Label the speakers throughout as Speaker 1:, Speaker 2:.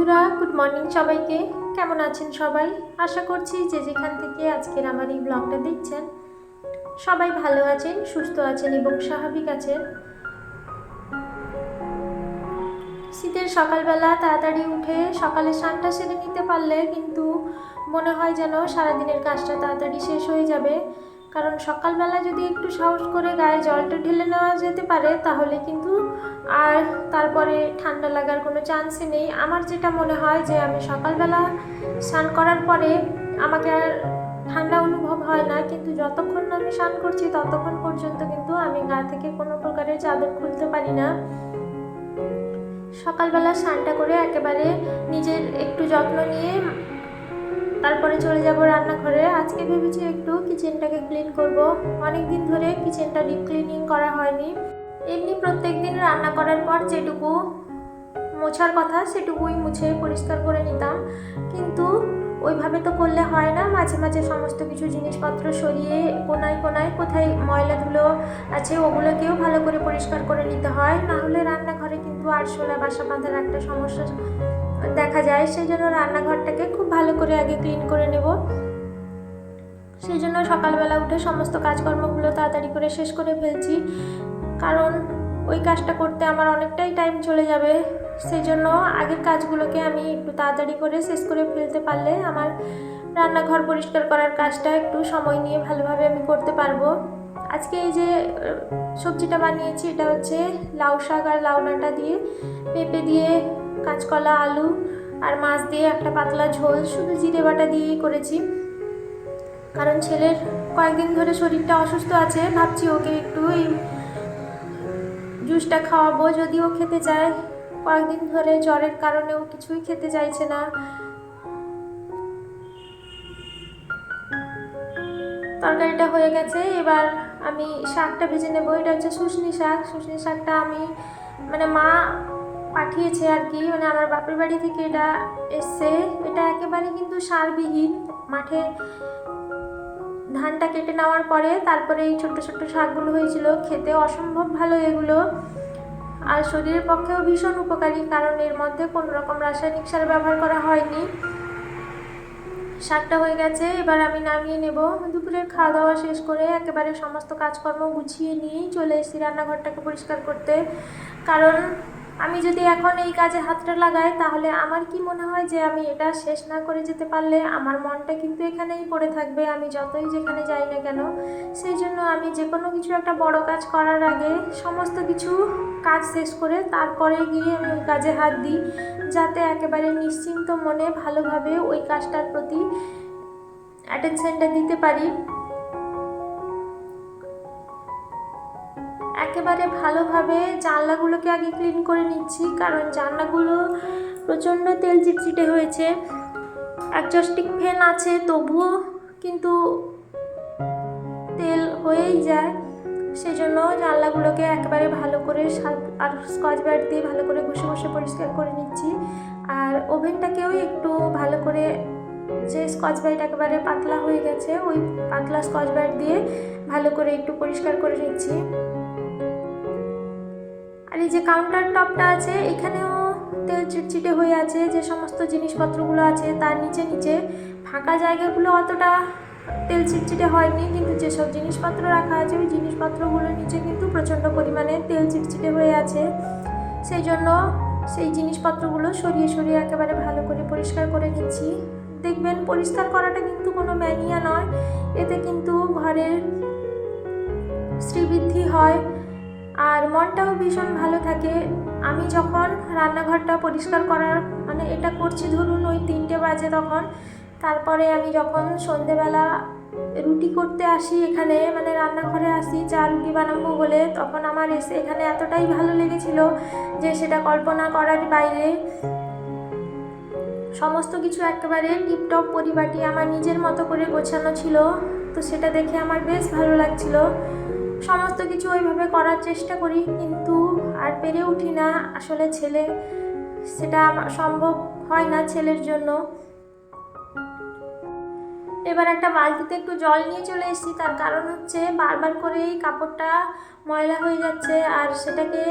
Speaker 1: বন্ধুরা good morning সবাইকে। কেমন আছেন সবাই? আশা করছি যে যেখান থেকে আজকের আমার এই ব্লগটা দেখছেন, সবাই ভালো আছেন, সুস্থ আছেন এবং স্বাভাবিক আছেন। শীতের সকালবেলা তাড়াতাড়ি উঠে সকালে স্নানটা সেরে নিতে পারলে কিন্তু মনে হয় যেন সারাদিনের কাজটা তাড়াতাড়ি শেষ হয়ে যাবে। কারণ সকালবেলা যদি একটু সাহস করে গায়ে জলটা ঢেলে নেওয়া যেতে পারে, তাহলে কিন্তু আর তারপরে ঠান্ডা লাগার কোনো চান্সই নেই। আমার যেটা মনে হয় যে আমি সকালবেলা স্নান করার পরে আমাকে আর ঠান্ডা অনুভব হয় না, কিন্তু যতক্ষণ না আমি স্নান করছি ততক্ষণ পর্যন্ত কিন্তু আমি গা থেকে কোনো প্রকারের চাদর খুলতে পারি না। সকালবেলা স্নানটা করে একেবারে নিজের একটু যত্ন নিয়ে তারপরে চলে যাব রান্নাঘরে। আজকে ভেবেছি একটু কিচেনটাকে ক্লিন করব। অনেক দিন ধরে কিচেনটা ডিপ ক্লিনিং করা হয়নি। এমনি প্রত্যেক দিন রান্না করার পর যেটুকু মোছার কথা, সেটুকুই মুছে পরিষ্কার করে নিতাম। কিন্তু ওইভাবে তো করলে হয় না। মাঝে মাঝে সমস্ত কিছু জিনিসপত্র সরিয়ে কোনায় কোনায় কোথায় ময়লা ধুলো আছে, ওগুলোকেও ভালো করে পরিষ্কার করে নিতে হয়। না হলে রান্নাঘরে কিন্তু আরশোলা বাসা বাঁধার একটা সমস্যা দেখা যায় সেই জন্য রান্নাঘরটাকে খুব ভালো করে আগে ক্লিন করে নেব। সেই জন্য সকালবেলা উঠে সমস্ত কাজকর্মগুলো তাড়াতাড়ি করে শেষ করে ফেলছি। কারণ ওই কাজটা করতে আমার অনেকটাই টাইম চলে যাবে। সেই জন্য আগের কাজগুলোকে আমি একটু তাড়াতাড়ি করে শেষ করে ফেলতে পারলে আমার রান্নাঘর পরিষ্কার করার কাজটা একটু সময় নিয়ে ভালোভাবে আমি করতে পারব। আজকে এই যে, সবজিটা বানিয়েছি, এটা হচ্ছে লাউ শাক আর লাউ ডাঁটা দিয়ে পেঁপে দিয়ে কাঁচকলা, আলু আর মাছ দিয়ে একটা পাতলা ঝোল শুধু জিরে বাটা দিয়েই করেছি। কারণ ছেলের কয়েকদিন ধরে শরীরটা অসুস্থ আছে, ভাবছি ওকে একটু এই জুসটা খাওয়াবো। যদিও খেতে চায়, কয়েকদিন ধরে জ্বরের কারণে ও কিছুই খেতে চাইছে না। তরকারিটা হয়ে গেছে, এবার আমি শাকটা ভেজে নেব। এটা হচ্ছে শুশনি শাক। শুশনি শাকটা আমি মানে মা পাঠিয়েছে আর কি মানে আমার বাপের বাড়ি থেকে এটা এসছে। এটা একেবারে কিন্তু সারবিহীন। মাঠে ধানটা কেটে নেওয়ার পরে তারপরে এই ছোট্ট ছোট্ট শাকগুলো হয়েছিল। খেতে অসম্ভব ভালো এগুলো। আর শরীরের পক্ষেও ভীষণ উপকারী, কারণ এর মধ্যে কোনো রকম রাসায়নিক সার ব্যবহার করা হয়নি। শাকটা হয়ে গেছে, এবার আমি নামিয়ে নেব। দুপুরের খাওয়া দাওয়া শেষ করে একেবারে সমস্ত কাজকর্ম গুছিয়ে নিয়েই চলে এসেছি রান্নাঘরটাকে পরিষ্কার করতে। কারণ আমি যদি এখন এই কাজে হাতটা লাগাই, তাহলে আমার কি মনে হয় যে আমি এটা শেষ না করে যেতে পারলে আমার মনটা কিন্তু এখানেই পড়ে থাকবে, আমি যতই যেখানে যাই না কেন। সেই জন্য আমি যে কোনো কিছু একটা বড় কাজ করার আগে সমস্ত কিছু কাজ শেষ করে তারপরে গিয়ে আমি ওই কাজে হাত দিই, যাতে একেবারে নিশ্চিন্ত মনে ভালোভাবে ওই কাজটার প্রতি অ্যাটেনশনটা দিতে পারি। একেবারে ভালোভাবে জানলাগুলোকে আগে ক্লিন করে নিচ্ছি, কারণ জানলাগুলো প্রচণ্ড তেল চিটচিটে হয়েছে। অ্যাডজাস্টিং ফ্যান আছে, তবুও কিন্তু তেল হয়েই যায়। সেই জন্য জানলাগুলোকে একেবারে ভালো করে আর স্কচ ব্রাইট দিয়ে ভালো করে ঘষে ঘষে পরিষ্কার করে নিচ্ছি। আর ওভেনটাকেও একটু ভালো করে যে স্কচ ব্রাইট একেবারে পাতলা হয়ে গেছে, ওই পাতলা স্কচ ব্রাইট দিয়ে ভালো করে একটু পরিষ্কার করে নিচ্ছি। এই যে কাউন্টার টপটা আছে, এখানেও তেল চিটচিটে হয়ে আছে, যে সমস্ত জিনিসপত্রগুলো আছে, তার নিচে নিচে ফাঁকা জায়গাগুলো অতটা তেল চিটচিটে হয়নি, কিন্তু যেসব জিনিসপত্র রাখা আছে, ওই জিনিসপত্রগুলোর নিচে কিন্তু প্রচণ্ড পরিমাণে তেল চিটচিটে হয়ে আছে। সেই জন্য সেই জিনিসপত্রগুলো সরিয়ে সরিয়ে একেবারে ভালো করে পরিষ্কার করে নিচ্ছি। দেখবেন পরিষ্কার করাটা কিন্তু কোনো ম্যানিয়া নয়, এতে কিন্তু ঘরের শ্রীবৃদ্ধি হয়। আর মনটাও ভীষণ ভালো থাকে। আমি যখন রান্নাঘরটা পরিষ্কার করার মানে এটা করছি ধরুন ওই তিনটে বাজে তখন, তারপরে আমি যখন সন্ধেবেলা রুটি করতে আসি এখানে মানে রান্নাঘরে আসি, চা রুটি বানাবো বলে, তখন আমার এসে এখানে এতটাই ভালো লেগেছিল যে সেটা কল্পনা করার বাইরে সমস্ত কিছু একেবারে টিপটপ পরিপাটি আমার নিজের মতো করে গোছানো ছিল। তো সেটা দেখে আমার বেশ ভালো লাগছিল। সমস্ত কিছু ওইভাবে করার চেষ্টা করি, কিন্তু আর পেরে উঠি না। আসলে ছেলে, সেটা সম্ভব হয় না ছেলের জন্য। এবার একটা বালতিতে একটু জল নিয়ে চলে এসেছি। তার কারণ হচ্ছে বারবার করেই কাপড়টা ময়লা হয়ে যাচ্ছে, আর সেটাকে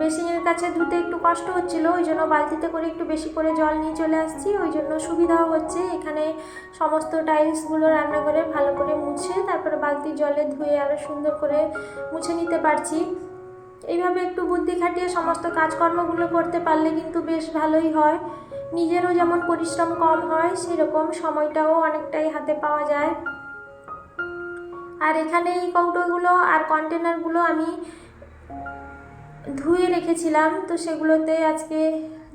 Speaker 1: বেসিনের কাছে ধুতে একটু কষ্ট হচ্ছিল, ওই জন্য বালতিতে করে একটু বেশি করে জল নিয়ে চলে আসছি, ওই জন্য সুবিধাও হচ্ছে। এখানে সমস্ত টাইলসগুলো রান্নাঘরে ভালো করে মুছে, তারপরে বালতির জলে ধুয়ে আরও সুন্দর করে মুছে নিতে পারছি। এইভাবে একটু বুদ্ধি খাটিয়ে সমস্ত কাজকর্মগুলো করতে পারলে কিন্তু বেশ ভালোই হয়। নিজেরও যেমন পরিশ্রম কম হয়, সেরকম সময়টাও অনেকটাই হাতে পাওয়া যায়। আর এখানে এই কৌটোগুলো আর কন্টেনারগুলো আমি ধুয়ে রেখেছিলাম, তো সেগুলোতে আজকে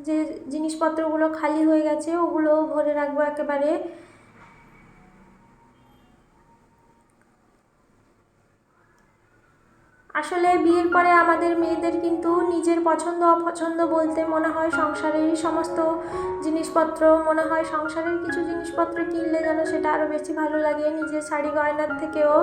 Speaker 1: যে জিনিসপত্রগুলো খালি হয়ে গেছে ওগুলো ভরে রাখব একেবারে। আসলে বিয়ের পরে আমাদের মেয়েদের কিন্তু নিজের পছন্দ, অপছন্দ বলতে মনে হয় সংসারেরই সমস্ত জিনিসপত্র, মনে হয় সংসারের কিছু জিনিসপত্র কিনলে যেন সেটা আরও বেশি ভালো লাগে, নিজের শাড়ি গয়নার থেকেও।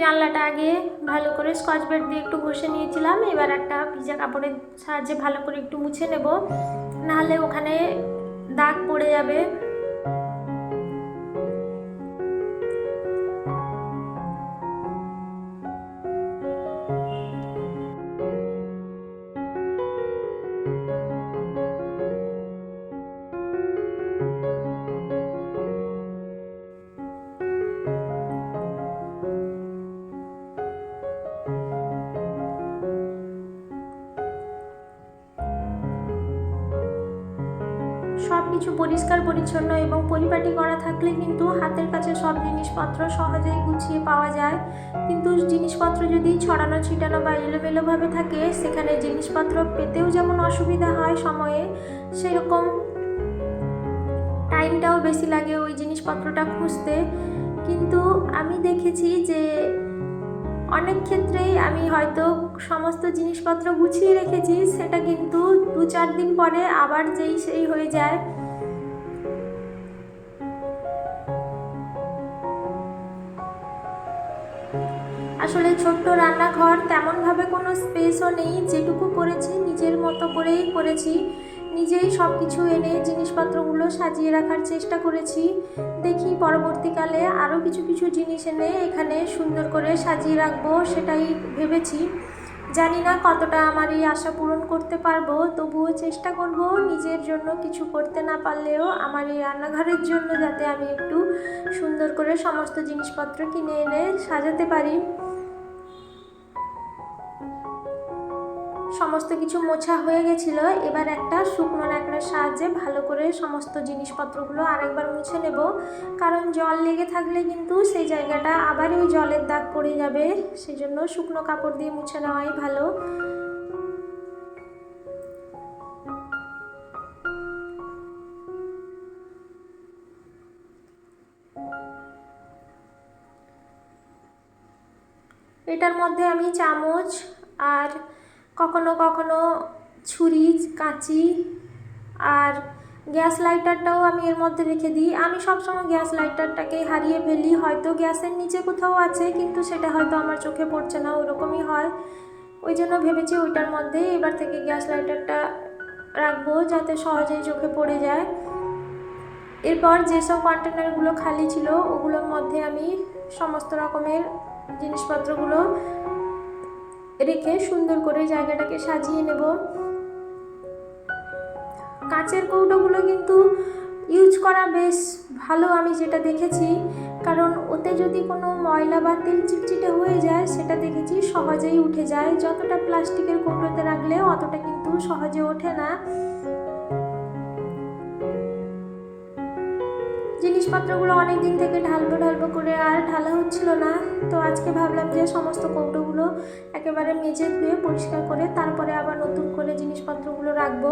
Speaker 1: জানলাটা আগে ভালো করে স্কচ ব্রাইট দিয়ে একটু ঘষে নিয়েছিলাম। এবার একটা ভিজা কাপড়ের সাহায্যে ভালো করে একটু মুছে নেব। নাহলে ওখানে দাগ পড়ে যাবে। সব কিছু পরিষ্কার, পরিচ্ছন্ন এবং পরিপাটি করা থাকলে কিন্তু হাতের কাছে সব জিনিসপত্র সহজেই গুছিয়ে পাওয়া যায়। কিন্তু জিনিসপত্র যদি ছড়ানো, ছিটানো বা এলোমেলোভাবে থাকে, সেখানে জিনিসপত্র পেতেও যেমন অসুবিধা হয় সময়ে, সেরকম টাইমটাও বেশি লাগে ওই জিনিসপত্রটা খুঁজতে। কিন্তু আমি দেখেছি যে অনেক ক্ষেত্রেই আমি হয়তো সমস্ত জিনিসপত্র গুছিয়ে রেখেছি, সেটা কিন্তু দু চার দিন পরে আবার যেই সেই হয়ে যায়। আসলে ছোট্ট রান্নাঘর তেমনভাবে কোনো স্পেসও নেই, যেটুকু করেছি নিজের মতো করেই করেছি। নিজেই সব কিছু এনে জিনিসপত্রগুলো সাজিয়ে রাখার চেষ্টা করেছি। দেখি পরবর্তীকালে আরও কিছু কিছু জিনিস এনে এখানে সুন্দর করে সাজিয়ে রাখব সেটাই ভেবেছি। জানি না কতটা আমার এই আশা পূরণ করতে পারব, তবুও চেষ্টা করব নিজের জন্য কিছু করতে না পারলেও আমার এই রান্নাঘরের জন্য যাতে আমি একটু সুন্দর করে সমস্ত জিনিসপত্র কিনে এনে সাজাতে পারি। সমস্ত কিছু মোছা হয়ে গেছিল, এবার একটা শুকনো ন্যাকড়ার সাহায্যে ভালো করে সমস্ত জিনিসপত্রগুলো আরেকবার মুছে নেব। কারণ জল লেগে থাকলে কিন্তু সেই জায়গাটা আবার ওই জলের দাগ পড়ে যাবে সেই জন্য শুকনো কাপড় দিয়ে মুছে নেওয়াই ভালো। এটার মধ্যে আমি চামচ আর কখনো কখনো ছুরি, কাঁচি আর গ্যাস লাইটারটাও আমি এর মধ্যে রেখে দিই। আমি সবসময় গ্যাস লাইটারটাকে হারিয়ে ফেলি। হয়তো গ্যাসের নিচে কোথাও আছে, কিন্তু সেটা হয়তো আমার চোখে পড়ছে না, ওরকমই হয়। ওই জন্য ভেবেছি ওইটার মধ্যে এবার থেকে গ্যাস লাইটারটা রাখব যাতে সহজেই চোখে পড়ে যায়। এরপর যেসব কন্টেনারগুলো খালি ছিল, ওগুলোর মধ্যে আমি সমস্ত রকমের জিনিসপত্রগুলো রেখে সুন্দর করে জায়গাটাকে সাজিয়ে নেব। কাঁচের কৌটোগুলো কিন্তু ইউজ করা বেশ ভালো আমি যেটা দেখেছি, কারণ ওতে যদি কোনো ময়লা বা তেল চিটচিটে হয়ে যায়, সেটা দেখেছি সহজেই উঠে যায়। যতটা প্লাস্টিকের কৌটোতে রাখলে অতটা কিন্তু সহজে ওঠে না। জিনিসপত্রগুলো অনেক দিন থেকে ঢালবো ঢালবো করে আর ঢালা হচ্ছিল না। তো আজকে ভাবলাম যে সমস্ত কৌটোগুলো একেবারে মেজে ধুয়ে পরিষ্কার করে তারপরে আবার নতুন করে জিনিসপত্রগুলো রাখব।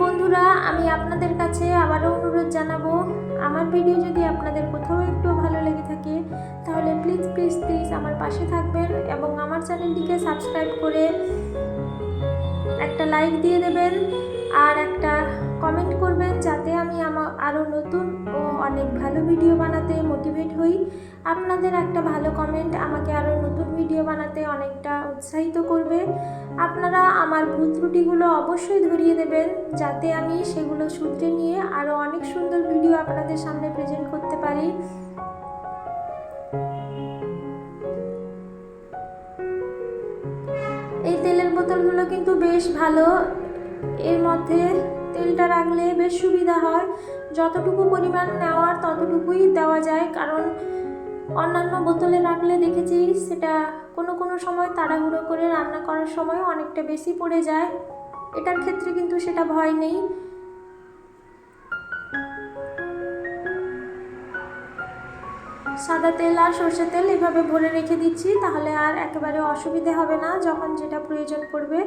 Speaker 1: বন্ধুরা, আমি আপনাদের কাছে আবারও অনুরোধ জানাব, আমার ভিডিও যদি আপনাদের কোথাও একটু ভালো লেগে থাকে, তাহলে প্লিজ প্লিজ প্লিজ আমার পাশে থাকবেন এবং আমার চ্যানেলটিকে সাবস্ক্রাইব করে লাইক দিয়ে দেবেন আর একটা কমেন্ট করবেন যাতে আমি আমার আরও নতুন ও অনেক ভালো ভিডিও বানাতে মোটিভেট হই। আপনাদের একটা ভালো কমেন্ট আমাকে আরও নতুন ভিডিও বানাতে অনেকটা উৎসাহিত করবে। আপনারা আমার ভুল ত্রুটিগুলো অবশ্যই ধরিয়ে দেবেন যাতে আমি সেগুলো সূত্রে নিয়ে আরও অনেক সুন্দর ভিডিও আপনাদের সামনে প্রেজেন্ট করতে পারি। তেলের বোতলগুলো কিন্তু বেশ ভালো। এর মধ্যে তেলটা রাখলে বেশ সুবিধা হয়। যতটুকু পরিমাণ নেওয়ার ততটুকুই দেওয়া যায়। কারণ অন্যান্য বোতলে রাখলে দেখেছি সেটা কোনো কোনো সময় তাড়াহুড়ো করে রান্না করার সময় অনেকটা বেশি পড়ে যায়। এটার ক্ষেত্রে কিন্তু সেটা ভয় নেই। সাদা তেল আর সর্ষের তেল এভাবে ভরে রেখে দিচ্ছি, তাহলে আর একেবারে অসুবিধে হবে না। যখন যেটা প্রয়োজন পড়বে,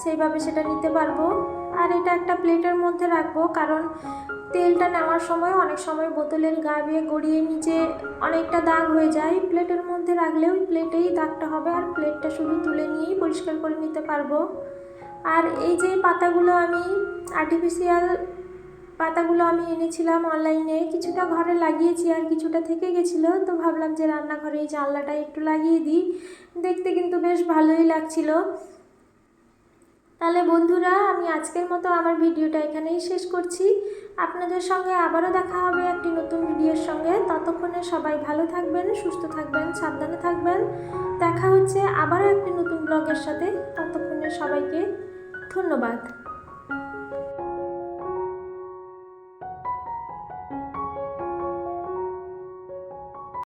Speaker 1: সেইভাবে সেটা নিতে পারব। আর এটা একটা প্লেটের মধ্যে রাখব, কারণ তেলটা নেওয়ার সময় অনেক সময় বোতলের গা বেয়ে গড়িয়ে নিচে অনেকটা দাগ হয়ে যায়। প্লেটের মধ্যে রাখলে ওই প্লেটেই দাগটা হবে, আর প্লেটটা শুধু তুলে নিয়েই পরিষ্কার করে নিতে পারব। আর এই যে পাতাগুলো আমি আর্টিফিশিয়াল পাতাগুলো আমি এনেছিলাম অনলাইনে। কিছুটা ঘরে লাগিয়েছি আর কিছুটা থেকে গেছিল, তো ভাবলাম যে রান্নাঘরে এই জানলাটা একটু লাগিয়ে দিই। দেখতে কিন্তু বেশ ভালোই লাগছিল। তাহলে বন্ধুরা, আমি আজকের মতো আমার ভিডিওটা এখানেই শেষ করছি। আপনাদের সঙ্গে আবারও দেখা হবে একটি নতুন ভিডিওর সঙ্গে। ততক্ষণে সবাই ভালো থাকবেন, সুস্থ থাকবেন, সাবধানে থাকবেন। দেখা হচ্ছে আবারও একটি নতুন ব্লগের সাথে। ততক্ষণে সবাইকে ধন্যবাদ।